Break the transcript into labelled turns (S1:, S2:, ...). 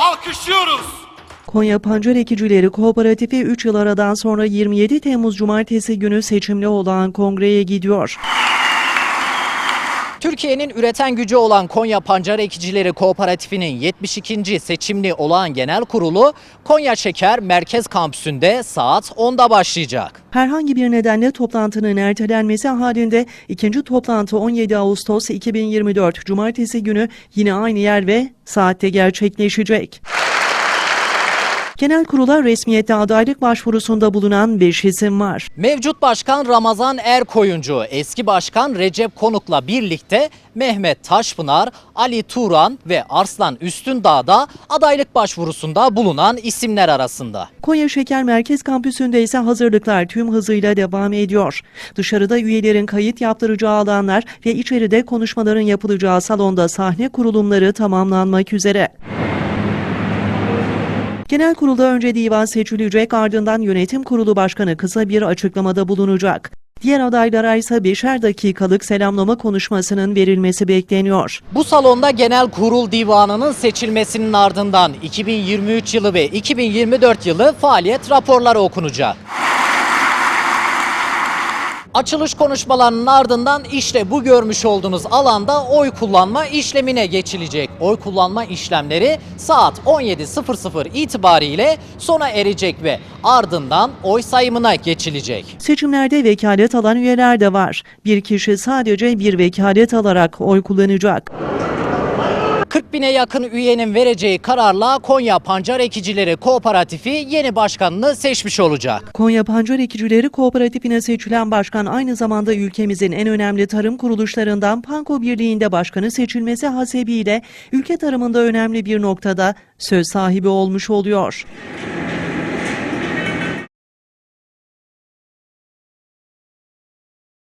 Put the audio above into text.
S1: alkışlıyoruz.
S2: Konya Pancar Ekicileri Kooperatifi 3 yıl aradan sonra 27 Temmuz Cumartesi günü seçimli olan kongreye gidiyor.
S3: Türkiye'nin üreten gücü olan Konya Pancar Ekicileri Kooperatifi'nin 72. seçimli olağan genel kurulu Konya Şeker Merkez Kampüsü'nde saat 10'da başlayacak.
S2: Herhangi bir nedenle toplantının ertelenmesi halinde ikinci toplantı 17 Ağustos 2024 Cumartesi günü yine aynı yer ve saatte gerçekleşecek. Genel kurula resmiyette adaylık başvurusunda bulunan 5 isim var.
S3: Mevcut Başkan Ramazan Erkoyuncu, eski Başkan Recep Konuk'la birlikte Mehmet Taşpınar, Ali Turan ve Arslan Üstündağ'da adaylık başvurusunda bulunan isimler arasında.
S2: Konya Şeker Merkez Kampüsü'nde ise hazırlıklar tüm hızıyla devam ediyor. Dışarıda üyelerin kayıt yaptıracağı alanlar ve içeride konuşmaların yapılacağı salonda sahne kurulumları tamamlanmak üzere. Genel kurulda önce divan seçilecek ardından yönetim kurulu başkanı kısa bir açıklamada bulunacak. Diğer adaylara ise beşer dakikalık selamlama konuşmasının verilmesi bekleniyor.
S3: Bu salonda Genel Kurul Divanı'nın seçilmesinin ardından 2023 yılı ve 2024 yılı faaliyet raporları okunacak. Açılış konuşmalarının ardından işte bu görmüş olduğunuz alanda oy kullanma işlemine geçilecek. Oy kullanma işlemleri saat 17.00 itibariyle sona erecek ve ardından oy sayımına geçilecek.
S2: Seçimlerde vekalet alan üyeler de var. Bir kişi sadece bir vekalet alarak oy kullanacak.
S3: 40 bine yakın üyenin vereceği kararla Konya Pancar Ekicileri Kooperatifi yeni başkanını seçmiş olacak.
S2: Konya Pancar Ekicileri Kooperatifine seçilen başkan aynı zamanda ülkemizin en önemli tarım kuruluşlarından Panko Birliği'nde başkanı seçilmesi hasebiyle ülke tarımında önemli bir noktada söz sahibi olmuş oluyor.